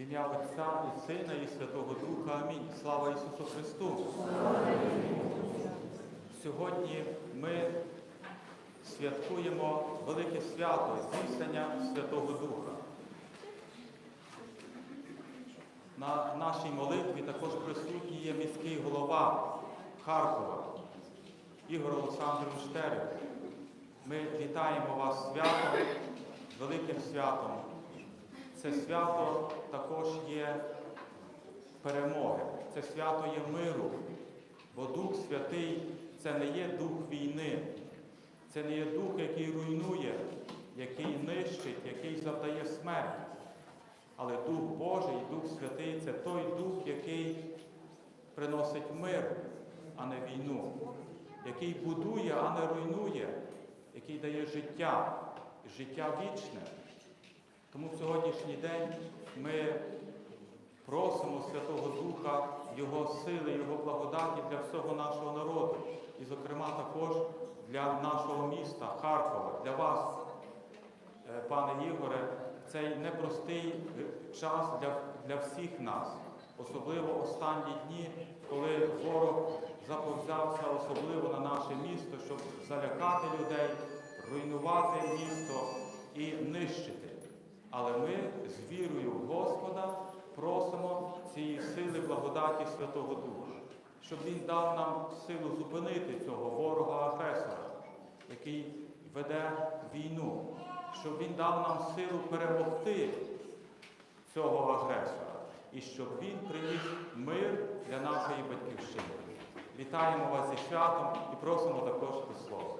В ім'я Отця і Сина, і Святого Духа. Амінь. Слава Ісусу Христу! Сьогодні ми святкуємо велике свято здійснення Святого Духа. На нашій молитві також присутній є міський голова Харкова Ігор Олександрович Штерев. Ми вітаємо вас святом, великим святом. Це свято також є перемоги, це свято є миру, бо Дух Святий це не є дух війни, це не є дух, який руйнує, який нищить, який завдає смерть. Але Дух Божий, Дух Святий це той дух, який приносить мир, а не війну, який будує, а не руйнує, який дає життя, життя вічне. Тому в сьогоднішній день ми просимо Святого Духа, Його сили, Його благодаті для всього нашого народу. І, зокрема, також для нашого міста, Харкова, для вас, е, пане Ігоре, цей непростий час для, для всіх нас, особливо останні дні, коли ворог заповзявся особливо на наше місто, щоб залякати людей, руйнувати місто і нищити. Але ми з вірою в Господа просимо цієї сили благодаті Святого Духа, щоб Він дав нам силу зупинити цього ворога-агресора, який веде війну, щоб Він дав нам силу перемогти цього агресора і щоб він приніс мир для нашої батьківщини. Вітаємо вас зі святом і просимо також до слова.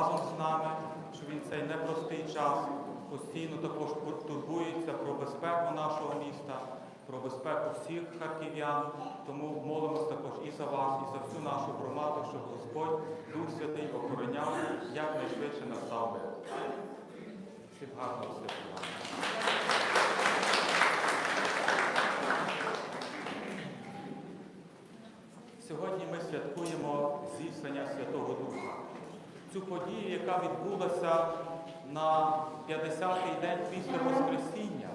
Разом з нами, що він цей непростий час постійно також турбується про безпеку нашого міста, про безпеку всіх харків'ян. Тому молимось також і за вас, і за всю нашу громаду, щоб Господь Дух Святий охороняв якнайшвидше настав мир. Всім гарного святкування. Сьогодні ми святкуємо зіслання Святого Духа. Цю подію, яка відбулася на 50-й день після Воскресіння,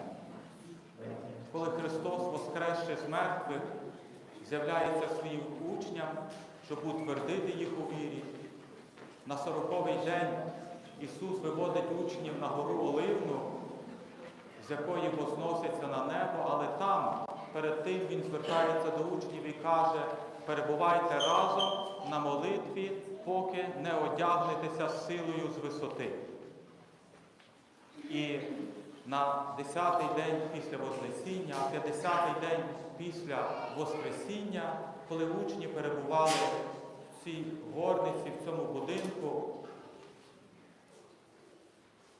коли Христос, воскресши з мертвих, з'являється своїм учням, щоб утвердити їх у вірі. На 40-й день Ісус виводить учнів на гору Оливну, з якої возноситься на небо, але там перед тим Він звертається до учнів і каже, перебувайте разом на молитві, поки не одягнетеся силою з висоти. І на 10-й день після Вознесіння, а 50-й день після Воскресіння, коли учні перебували в цій горниці, в цьому будинку,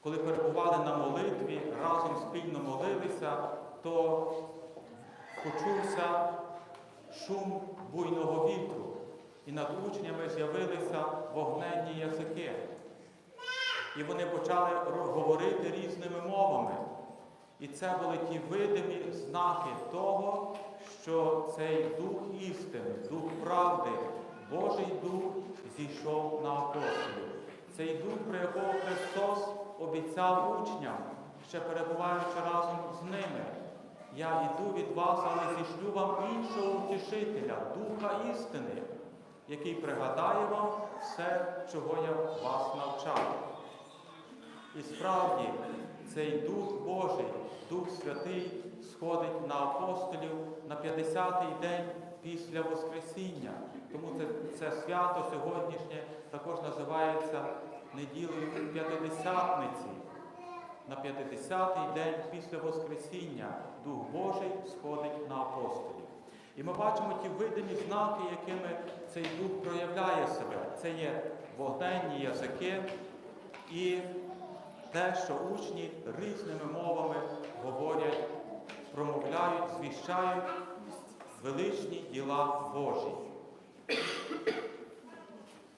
коли перебували на молитві, разом спільно молилися, то почувся шум буйного вітру, і над учнями з'явилися вогненні язики. І вони почали говорити різними мовами. І це були ті видимі знаки того, що цей дух істини, дух правди, Божий дух зійшов на апостолів. Цей дух, про якого Христос обіцяв учням, ще перебуваючи разом з ними. Я йду від вас, але зішлю вам іншого утішителя, духа істини, який пригадає вам все, чого я вас навчав. І справді цей Дух Божий, Дух Святий сходить на апостолів на 50-й день після Воскресіння. Тому це, це свято сьогоднішнє також називається неділею П'ятидесятниці. На 50-й день після Воскресіння Дух Божий сходить на апостолів. І ми бачимо ті видимі знаки, якими цей дух проявляє себе. Це є вогненні язики і те, що учні різними мовами говорять, промовляють, звіщають величні діла Божі.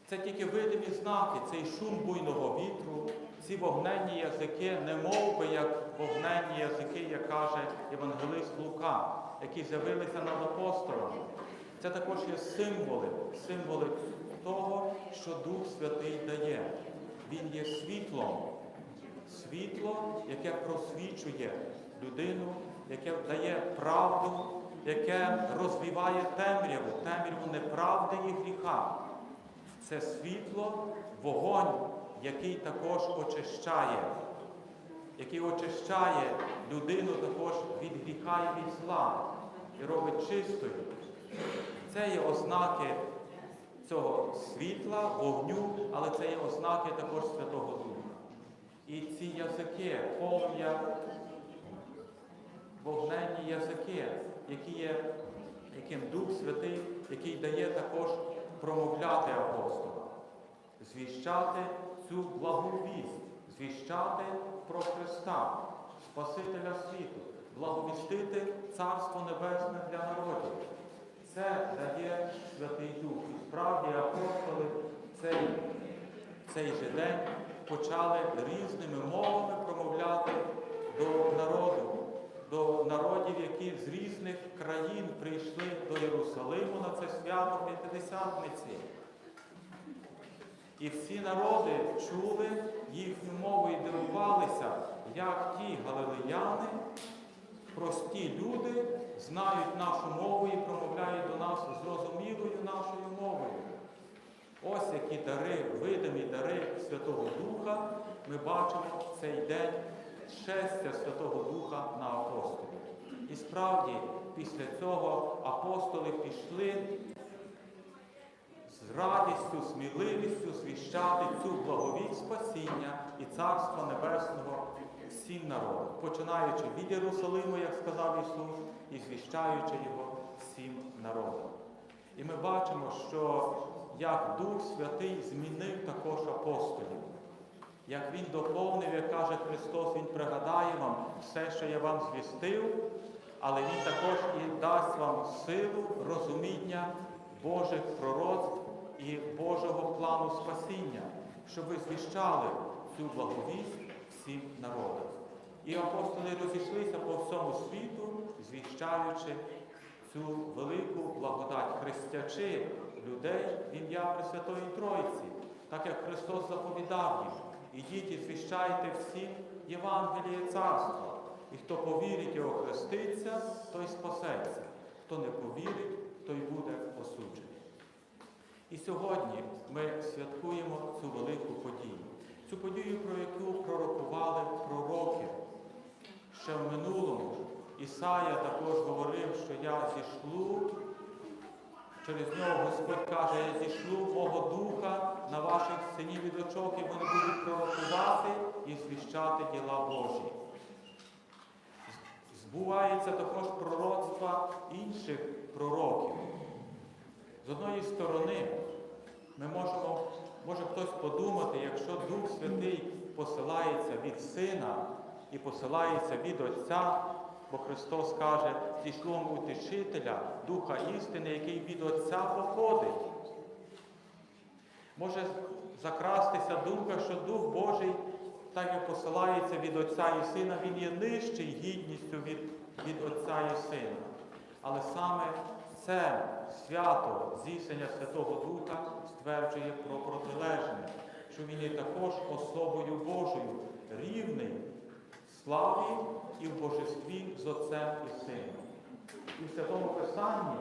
Це тільки видимі знаки, цей шум буйного вітру, ці вогненні язики, не мов би, як вогненні язики, як каже Євангелист Лука, які з'явилися над апостолами. Це також є символи, символи того, що Дух Святий дає. Він є світлом, світло, яке просвічує людину, яке дає правду, яке розвіває темряву, темряву неправди і гріха. Це світло, вогонь, який також очищає, який очищає людину також від гріха і від зла і робить чистою. Це є ознаки цього світла, вогню, але це є ознаки також Святого Духа. І ці язики, полум'я, вогненні язики, які є, яким Дух Святий, який дає також промовляти апостола, звіщати цю благу вість, звіщати про Христа, Спасителя світу, благовістити Царство Небесне для народів. Це дає Святий Дух. Справді апостоли цей, цей же день почали різними мовами промовляти до народу, до народів, які з різних країн прийшли до Єрусалиму на це свято П'ятидесятниці. І всі народи чули їхню мову і дивувалися, як ті галилеяни, прості люди, знають нашу мову і промовляють до нас зрозумілою нашою мовою. Ось які дари, видимі дари Святого Духа ми бачимо в цей день шестя Святого Духа на апостолів. І справді, після цього апостоли пішли з радістю, сміливістю звіщати цю благовість Царства Небесного всім народам, починаючи від Єрусалиму, як сказав Ісус, і звіщаючи його всім народам. І ми бачимо, що як Дух Святий змінив також апостолів, як Він доповнив, як каже Христос, Він пригадає вам все, що я вам звістив, але Він також і дасть вам силу, розуміння Божих пророцтв і Божого плану спасіння, щоб ви звіщали цю благовість всім народам. І апостоли розійшлися по всьому світу, звіщаючи цю велику благодать, хрестячи людей в ім'я Пресвятої Тройці, так як Христос заповідав їм. Ідіть і звіщайте всім Євангеліє Царства. І хто повірить і охреститься, той спасеться. Хто не повірить, той буде осуджений. І сьогодні ми святкуємо цю велику подію. Цю подію, про яку пророкували пророки. Ще в минулому Ісая також говорив, що я зішлю Через нього Господь каже, я зішлю мого духа на ваших синів і дочок, і вони будуть пророкувати і звіщати діла Божі. Збувається також пророцтва інших пророків. З одної сторони, ми можемо, може хтось подумати, якщо Дух Святий посилається від Сина і посилається від Отця, бо Христос каже, зійшло утішителя, Духа істини, який від Отця походить. Може закрастися думка, що Дух Божий, так як посилається від Отця і Сина, Він є нижчий гідністю від, від Отця і Сина. Але саме це свято зісення Святого Духа стверджує про протилежне, що він є також особою Божою, рівний в славі і в божестві з Отцем і Сином. І в Святому Писанні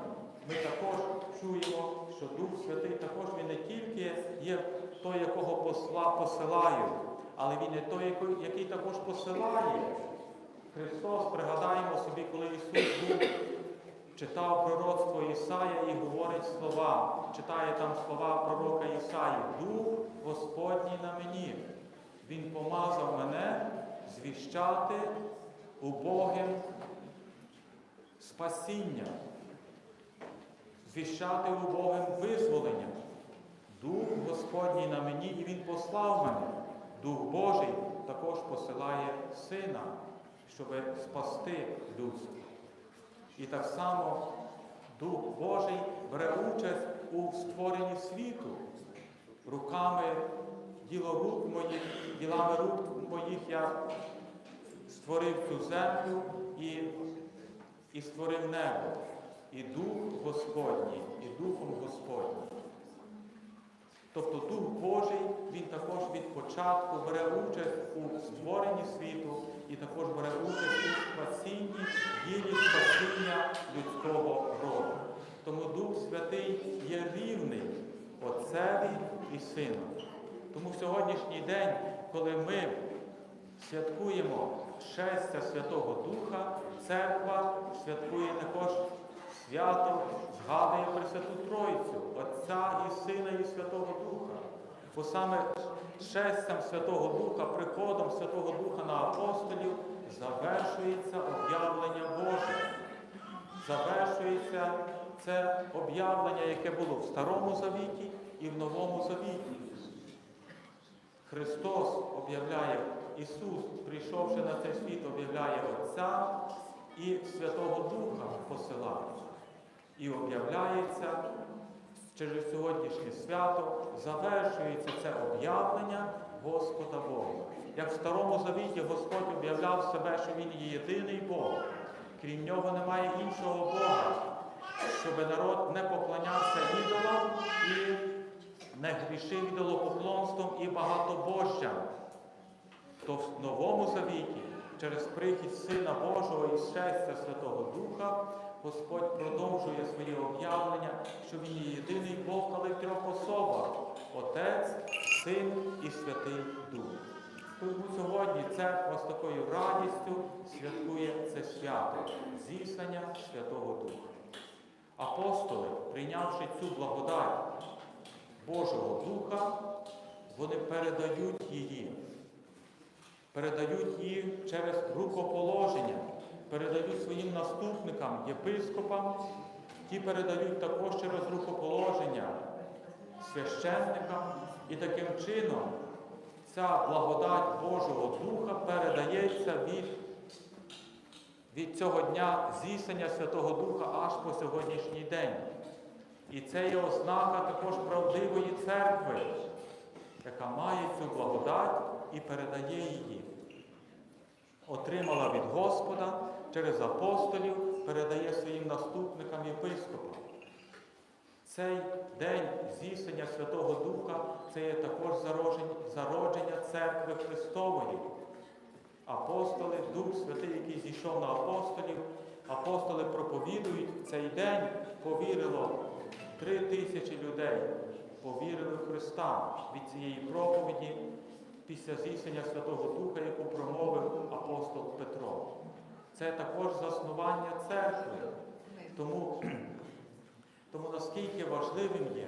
ми також чуємо, що Дух Святий також він не тільки є той, якого посла, посилають, але він є той, який також посилає. Христос, пригадаємо собі, коли Ісус був, читав пророцтво Ісая і говорить слова, читає там слова пророка Ісаї. Дух Господній на мені. Він помазав мене звіщати убогим спасіння, звіщати убогим визволення. Дух Господній на мені, і Він послав мене. Дух Божий також посилає Сина, щоб спасти людство. І так само Дух Божий бере участь у створенні світу руками діло рук моїх, ділами рук моїх я створив цю землю і, і створив небо. І Дух Господній, і Духом Господнім. Тобто Дух Божий, він також від початку бере участь у створенні світу і також бере участь у спасінні, ділі спасіння людського роду. Тому Дух Святий є рівний Отцеві і Сину. Тому в сьогоднішній день, коли ми святкуємо шестя Святого Духа, церква святкує також свято, згадує Пресвяту Тройцю, Отця і Сина і Святого Духа. Бо саме шестям Святого Духа, приходом Святого Духа на апостолів завершується об'явлення Боже. Завершується це об'явлення, яке було в Старому Завіті і в Новому Завіті. Христос об'являє, Ісус, прийшовши на цей світ, об'являє Отця і Святого Духа посилає. І об'являється через сьогоднішнє свято, завершується це об'явлення Господа Бога. Як в Старому Завіті Господь об'являв себе, що Він є єдиний Бог, крім нього немає іншого Бога, щоб народ не поклонявся ідолам і не грішив ідолопоклонством і багатобожжям. То в Новому Завіті, через прихід Сина Божого і щастя Святого Духа, Господь продовжує своє об'явлення, що Він є єдиний Бог, але в трьох особах Отець, Син і Святий Дух. Тому сьогодні церква з такою радістю святкує це свято зіснення Святого Духа. Апостоли, прийнявши цю благодать Божого Духа, вони передають її, передають її через рукоположення, передають своїм наступникам, єпископам, ті передають також через рукоположення священникам, і таким чином ця благодать Божого Духа передається від, від цього дня зісення Святого Духа аж по сьогоднішній день. І це є ознака також правдивої церкви, яка має цю благодать і передає її. Отримала від Господа через апостолів, передає своїм наступникам єпископам. Цей день зісення Святого Духа це є також зародження церкви Христової. Апостоли, Дух Святий, який зійшов на апостолів, апостоли проповідують в цей день, повірило три тисячі людей, повірили в Христа від цієї проповіді після зісення Святого Духа, яку промовив апостол Петро. Це також заснування церкви. Тому Тому наскільки важливим є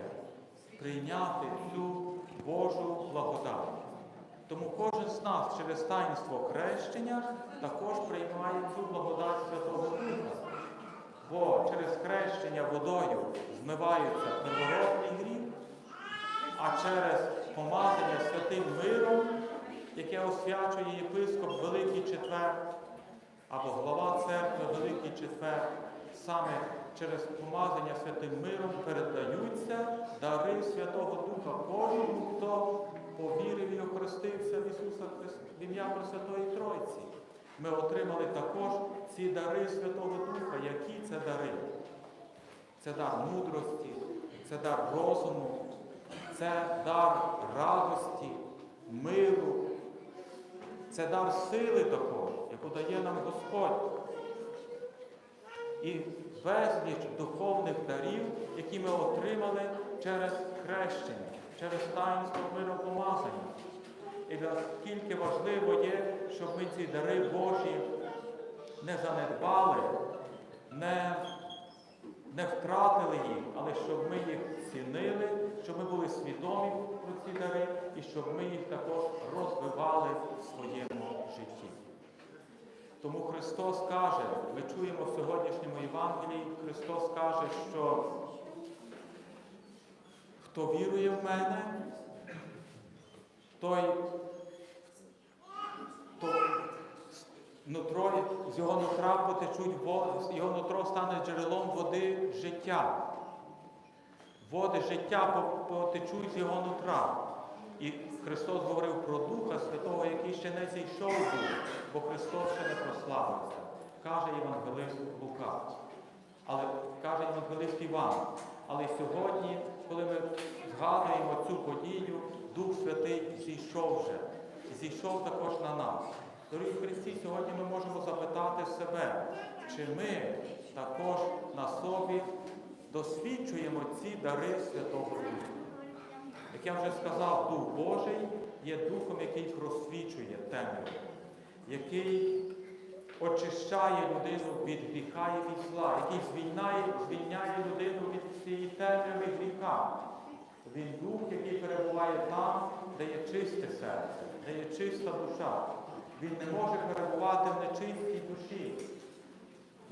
прийняти цю Божу благодать. Тому кожен з нас через таїнство хрещення також приймає цю благодать Святого Духа. Бо через хрещення водою змивається первородний гріх, а через помазання святим миром, яке освячує єпископ Великий Четвер, або глава церкви Великий Четвер, саме через помазання святим миром передаються дари Святого Духа кожному, хто повірив і охрестився в Ісуса Христа в ім'я Пресвятої Тройці. Ми отримали також ці дари Святого Духа. Які це дари? Це дар мудрості, це дар розуму, це дар радості, миру, це дар сили також, яку нам Господь. І безліч духовних дарів, які ми отримали через хрещення, через таїнство миропомазання. І наскільки важливо є, щоб ми ці дари Божі не занедбали, не, не втратили їх, але щоб ми їх цінили, щоб ми були свідомі про ці дари і щоб ми їх також розвивали в своєму житті. Тому Христос каже, ми чуємо в сьогоднішньому Євангелії, Христос каже, що хто вірує в мене, той, то нутро, з його нутра потечуть води, його нутро стане джерелом води життя. Води життя потечуть з його нутра. І Христос говорив про Духа Святого, який ще не зійшов був, бо Христос ще не прославився. Каже Євангелист Лука. Але каже Євангелист Іван. Але сьогодні, коли ми згадуємо цю подію, Дух Святий зійшов вже. Зійшов також на нас. Дорогі Христі, сьогодні ми можемо запитати себе, чи ми також на собі досвідчуємо ці дари Святого Духа. Як я вже сказав, Дух Божий є духом, який просвічує темряву, який очищає людину від гріха і від зла, який звільняє, звільняє людину від цієї темряви гріха. Він дух, який перебуває там, де є чисте серце, де є чиста душа. Він не може перебувати в нечистій душі,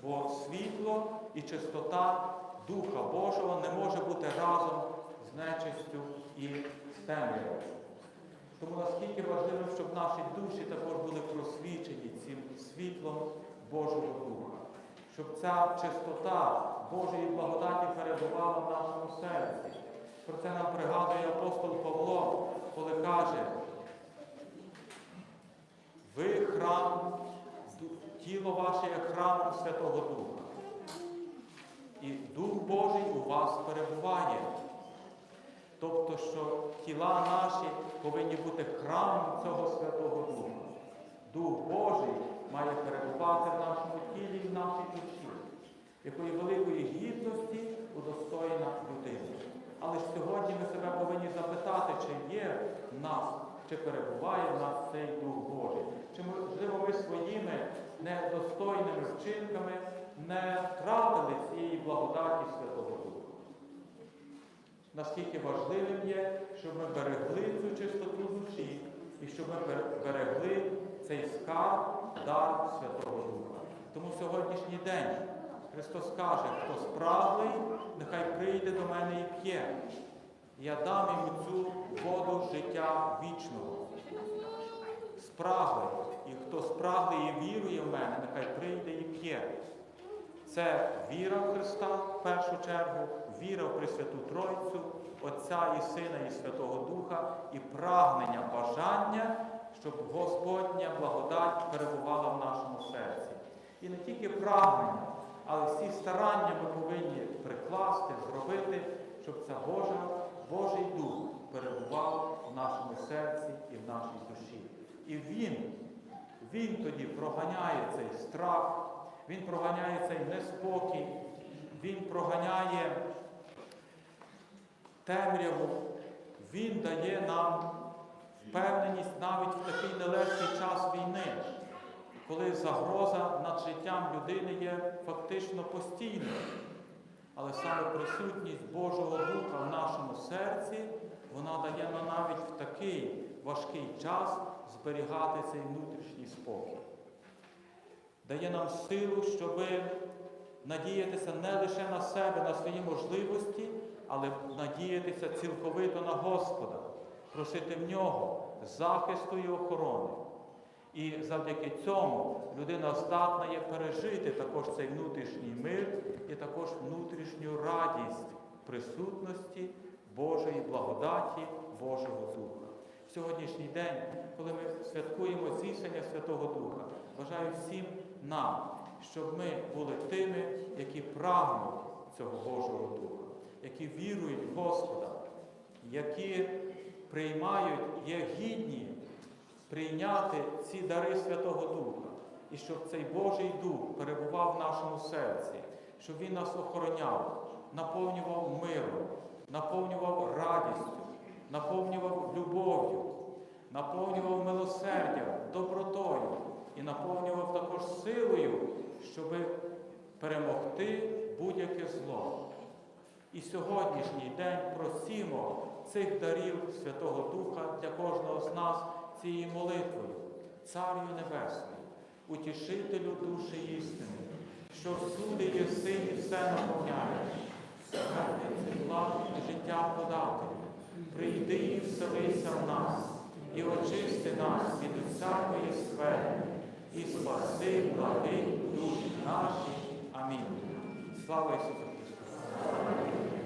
бо світло і чистота Духа Божого не може бути разом нечистю і темрявою. Тому наскільки важливо, щоб наші душі також були просвічені цим світлом Божого Духа, щоб ця чистота Божої благодаті перебувала в нашому серці. Про це нам пригадує апостол Павло, коли каже, ви храм, тіло ваше є храмом Святого Духа. І Дух Божий у вас перебуває. Тобто, що тіла наші повинні бути храмом цього Святого Духа. Дух Божий має перебувати в нашому тілі і в нашій душі, якої великої гідності удостоєна людина. Але ж сьогодні ми себе повинні запитати, чи є в нас, чи перебуває в нас цей Дух Божий. Чи можливо ми своїми недостойними вчинками не втратили цієї благодаті Святого Духа. Наскільки важливим є, щоб ми берегли цю чистоту душі і щоб ми берегли цей скарб, дар Святого Духа. Тому сьогоднішній день Христос каже, хто спраглий, нехай прийде до мене і п'є. Я дам йому цю воду життя вічного. Спраглий. І хто спраглий і вірує в мене, нехай прийде і п'є. Це віра в Христа в першу чергу, віра в Пресвяту Тройцю, Отця і Сина і Святого Духа, і прагнення, бажання, щоб Господня благодать перебувала в нашому серці. І не тільки прагнення, але всі старання ми повинні прикласти, зробити, щоб ця Божа, Божий Дух перебував в нашому серці і в нашій душі. І Він, Він тоді проганяє цей страх, Він проганяє цей неспокій, Він проганяє темряву, Він дає нам впевненість навіть в такий нелегкий час війни, коли загроза над життям людини є фактично постійною. але саме присутність Божого Духа в нашому серці, вона дає нам навіть в такий важкий час зберігати цей внутрішній спокій. Дає нам силу, щоб надіятися не лише на себе, на свої можливості, але надіятися цілковито на Господа, просити в нього захисту і охорони. І завдяки цьому людина здатна є пережити також цей внутрішній мир і також внутрішню радість присутності Божої благодаті, Божого Духа. В сьогоднішній день, коли ми святкуємо зійшення Святого Духа, бажаю всім нам, щоб ми були тими, які прагнуть цього Божого Духа, які вірують в Господа, які приймають, є гідні прийняти ці дари Святого Духа, і щоб цей Божий Дух перебував в нашому серці, щоб Він нас охороняв, наповнював миром, наповнював радістю, наповнював любов'ю, наповнював милосердям, добротою і наповнював також силою, щоб перемогти будь-яке зло. І сьогоднішній день просімо цих дарів Святого Духа для кожного з нас цією молитвою, Царю Небесний, утішителю душі істини, що всюди єси і все наповняєш, серце благ і життя подати. Прийди і вселися в нас, і очисти нас від усякої сфери, і спаси благи душі наші. Амінь. Слава Ісусу! いい?